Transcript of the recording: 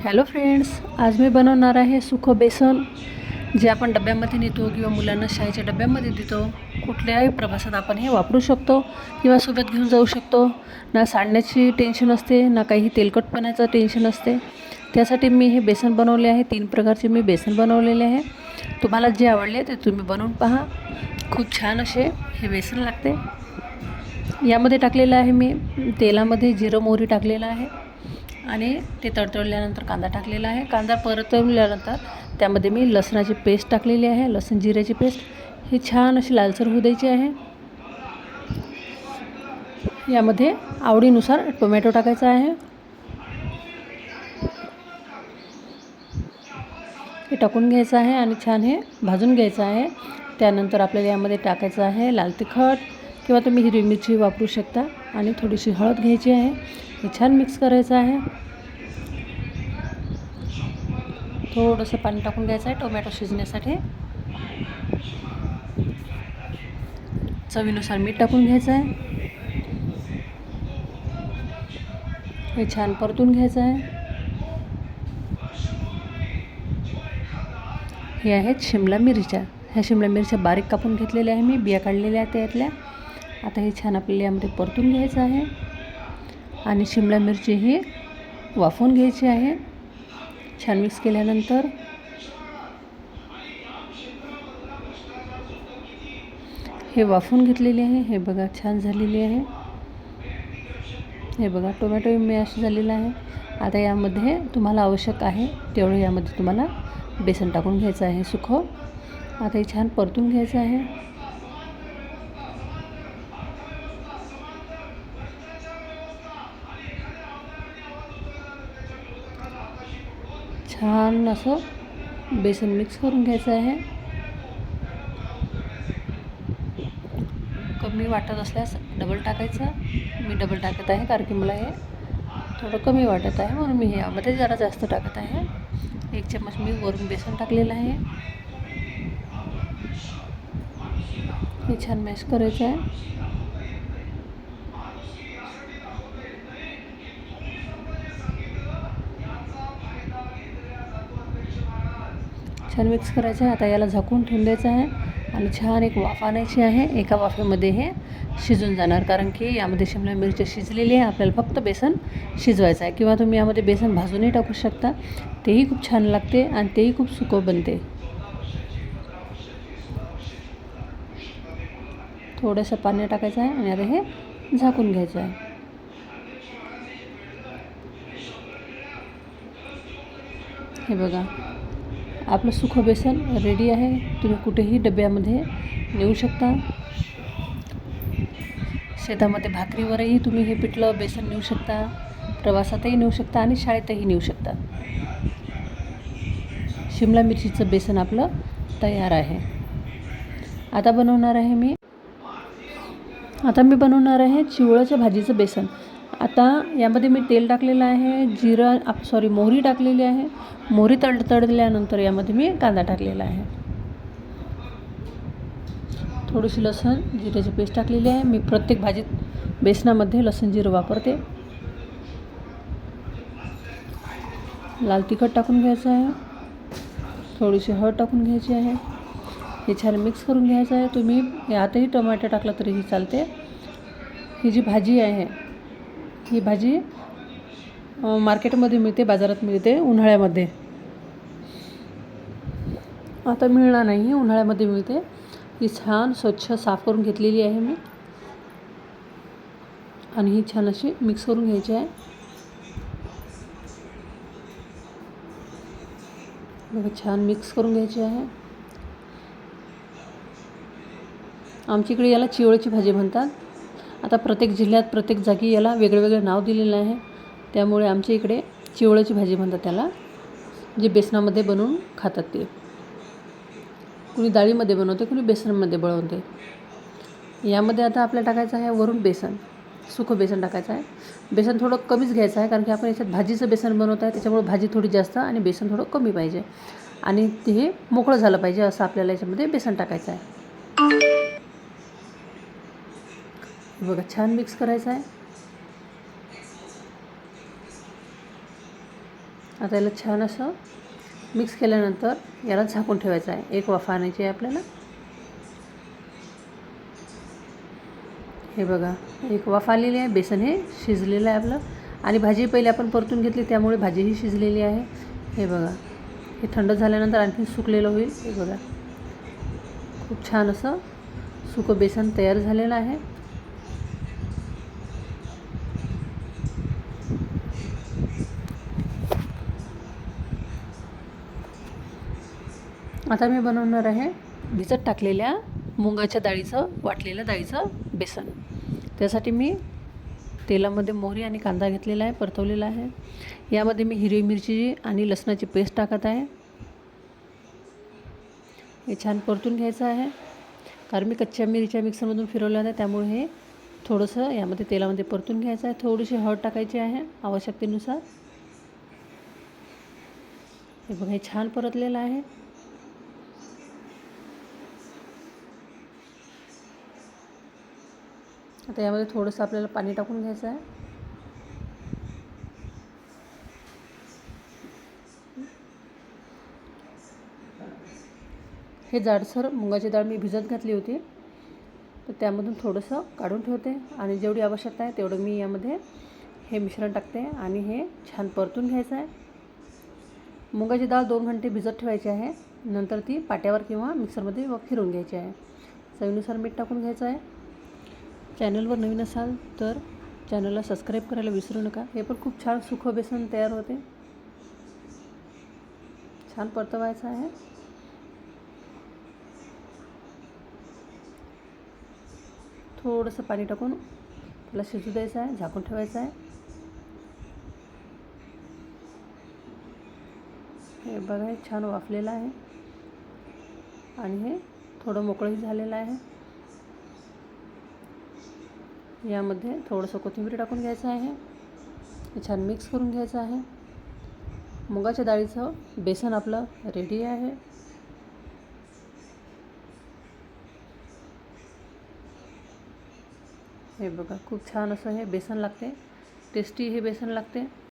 Hello friends आज मी बनवणार आहे सुखं बेसन जे आपण डब्यामध्ये नेतो किंवा मुलांना शाळेच्या डब्यामध्ये देतो. कुठल्याही प्रवासात आपण हे वापरू शकतो किंवा सोबत घेऊन जाऊ शकतो. ना सांडण्याची टेन्शन असते ना काही तेलकटपणाचं टेन्शन असते. त्यासाठी मी हे बेसन बनवले आहे. तीन प्रकारचे मी बेसन बनवलेले आहे. तुम्हाला जे आवडले ते तुम्ही बनवून पहा. खूप छान असे हे बेसन लागते. यामध्ये टाकलेलं आहे मी तेलामध्ये जिरं मोहरी टाकलेलं आहे. आणि ते तडतडल्यानंतर कांदा टाकलेला आहे. कांदा परतवल्यानंतर त्यामध्ये मी लसणाची पेस्ट टाकलेली आहे. लसण जिऱ्याची पेस्ट. ही छान अशी लालसर होऊ द्यायची आहे. यामध्ये आवडीनुसार टोमॅटो टाकायचा आहे. हे टाकून घ्यायचं आहे आणि छान हे भाजून घ्यायचं आहे. त्यानंतर आपल्याला यामध्ये टाकायचं आहे लाल तिखट किंवा तुम्ही हिरवी मिरची वापरू शकता. आणि थोडीशी हळद घ्यायची आहे. हे छान मिक्स करायचं आहे. थोडंसं पाणी टाकून घ्यायचं आहे टोमॅटो शिजण्यासाठी. चवीनुसार मीठ टाकून घ्यायचं आहे. हे छान परतून घ्यायचं आहे. हे आहेत शिमला मिरच्या. ह्या शिमला मिरच्या बारीक कापून घेतलेल्या आहे मी. बिया काढलेल्या आहेत त्यातल्या. आता हे छान आपल्याला यामध्ये परतून घ्यायचं आहे. आणि शिमला मिरची ही वाफवून घ्यायची आहे. छान मिक्स केल्यानंतर हे वाफवून घेतलेले आहे. हे बघा छान झालेली आहे. हे बघा टोमॅटो मॅश झालेला आहे. आता यामध्ये तुम्हाला आवश्यक आहे तेवढं यामध्ये तुम्हाला बेसन टाकून घ्यायचं आहे सुखं आता हे छान परतून घ्यायचं आहे. छान असं बेसन मिक्स करून घ्यायचं आहे. कमी वाटत असल्यास डबल टाकायचं. मी डबल टाकत आहे कारण की मला हे थोडं कमी वाटत आहे म्हणून मी यामध्ये जरा जास्त टाकत आहे. एक चम्मच मी वरून बेसन टाकलेलं आहे. हे छान मॅश करायचं आहे. छान मिक्स करायचं आहे. आता याला झाकून ठेवून द्यायचं आहे. आणि छान एक वाफ आणायची आहे. एका वाफेमध्ये हे शिजून जाणार. कारण की यामध्ये शिमला मिरची शिजलेली आहे. आपल्याला फक्त बेसन शिजवायचं आहे. किंवा तुम्ही यामध्ये बेसन भाजूनही टाकू शकता. तेही खूप छान लागते आणि तेही खूप सुकं बनते. थोडंसं पाणी टाकायचं आहे आणि आता हे झाकून घ्यायचं आहे. हे बघा. आपलं सुखं बेसन रेडी आहे. तुम्ही कुठेही डब्यामध्ये नेऊ शकता. शेतामध्ये भाकरीवरही तुम्ही हे पिठलं बेसन नेऊ शकता. प्रवासातही नेऊ शकता आणि शाळेतही नेऊ शकता. शिमला मिरचीचं बेसन आपलं तयार आहे. आता बनवणार आहे मी आता मी बनवणार आहे चिवळाच्या भाजीचं बेसन. आता यामध्ये मी तेल टाकलेलं आहे जिरं आप सॉरी मोहरी टाकलेली आहे. मोहरी तड तडल्यानंतर यामध्ये मी कांदा टाकलेला आहे. थोडीशी लसूण जिऱ्याची पेस्ट टाकलेली आहे. मी प्रत्येक भाजीत बेसनामध्ये लसूण जिरं वापरते. लाल तिखट टाकून घ्यायचं आहे. थोडीशी हळद टाकून घ्यायची आहे. हे छान मिक्स करून घ्यायचं आहे. तुम्ही यातही टोमॅटो टाकला तरीही चालते. ही जी भाजी आहे ही भाजी मार्केटमध्ये मिळते बाजारात मिळते उन्हाळ्यामध्ये. आता मिळणार नाही उन्हाळ्यामध्ये मिळते. ही छान स्वच्छ साफ करून घेतलेली आहे मी. आणि ही छान अशी मिक्स करून घ्यायची आहे. बघा छान मिक्स करून घ्यायची आहे. आमच्या इकडे याला चिवळ्याची भाजी म्हणतात. आता प्रत्येक जिल्ह्यात प्रत्येक जागी याला वेगळं वेगळं नाव दिलेलं आहे. त्यामुळे आमच्या इकडे चिवळाची भाजी म्हणतात त्याला जे बेसनामध्ये बनवून खातात ते. कुणी डाळीमध्ये बनवते कुणी बेसनमध्ये बनवते. यामध्ये आता आपल्याला टाकायचं आहे वरून बेसन सुकं बेसन टाकायचं आहे. बेसन थोडं कमीच घ्यायचं आहे कारण की आपण याच्यात भाजीचं बेसन बनवत आहे त्याच्यामुळे भाजी थोडी जास्त आणि बेसन थोडं कमी पाहिजे. आणि ते मोकळं झालं पाहिजे असं आपल्याला याच्यामध्ये बेसन टाकायचं आहे. बघा छान मिक्स करायचं आहे. आता याला छान असं मिक्स केल्यानंतर याला झाकून ठेवायचं आहे. एक वाफ आणायची आहे आपल्याला. हे बघा एक वाफ आलेली आहे. बेसन हे शिजलेलं आहे आपलं. आणि भाजी पहिले आपण परतून घेतली त्यामुळे भाजीही शिजलेली आहे. हे बघा हे थंड झाल्यानंतर आणखी सुकलेलं होईल. हे बघा खूप छान असं सुकं बेसन तयार झालेलं आहे. आता मी बनवणार आहे भिजत टाकलेल्या मुगाच्या डाळीचं वाटलेल्या डाळीचं बेसन. त्यासाठी मी तेलामध्ये मोहरी आणि कांदा घेतलेला आहे परतवलेला आहे. यामध्ये मी हिरवी मिरची आणि लसणाची पेस्ट टाकत आहे. हे छान परतून घ्यायचं आहे. कारण मी कच्च्या मिरच्या मिक्सरमधून फिरवल्या होत्या त्यामुळे हे थोडंसं यामध्ये तेलामध्ये परतून घ्यायचं आहे. थोडीशी हळद टाकायची आहे आवश्यकतेनुसार. हे बघा हे छान परतलेलं आहे. आता यामध्ये थोडंसं आपल्याला पाणी टाकून घ्यायचं आहे. हे जाडसर मुगाची डाळ मी भिजत घातली होती. तर त्यामधून थोडंसं काढून ठेवते आणि जेवढी आवश्यकता आहे तेवढं मी यामध्ये हे मिश्रण टाकते आणि हे छान परतून घ्यायचं आहे. मुगाची डाळ दोन घंटे भिजत ठेवायची आहे. नंतर ती पाट्यावर किंवा मिक्सरमध्ये व घ्यायची आहे. चवीनुसार मीठ टाकून घ्यायचं आहे. चॅनलवर नवीन असाल तर चॅनलला सबस्क्राईब करायला विसरू नका. हे पण खूप छान सुख बेसन तयार होते. छान परतवायचं आहे. थोडंसं पाणी टाकून त्याला शिजू द्यायचं आहे झाकून ठेवायचं आहे. हे बघा हे छान वाफलेलं आहे. आणि हे थोडं मोकळंही झालेलं आहे. यामध्ये थोडंसं कोथिंबीर टाकून घ्यायचं आहे. छान मिक्स करून घ्यायचं आहे. मुगाच्या डाळीचं बेसन आपलं रेडी आहे. हे बघा खूप छान असं हे बेसन लागते. टेस्टी हे बेसन लागते.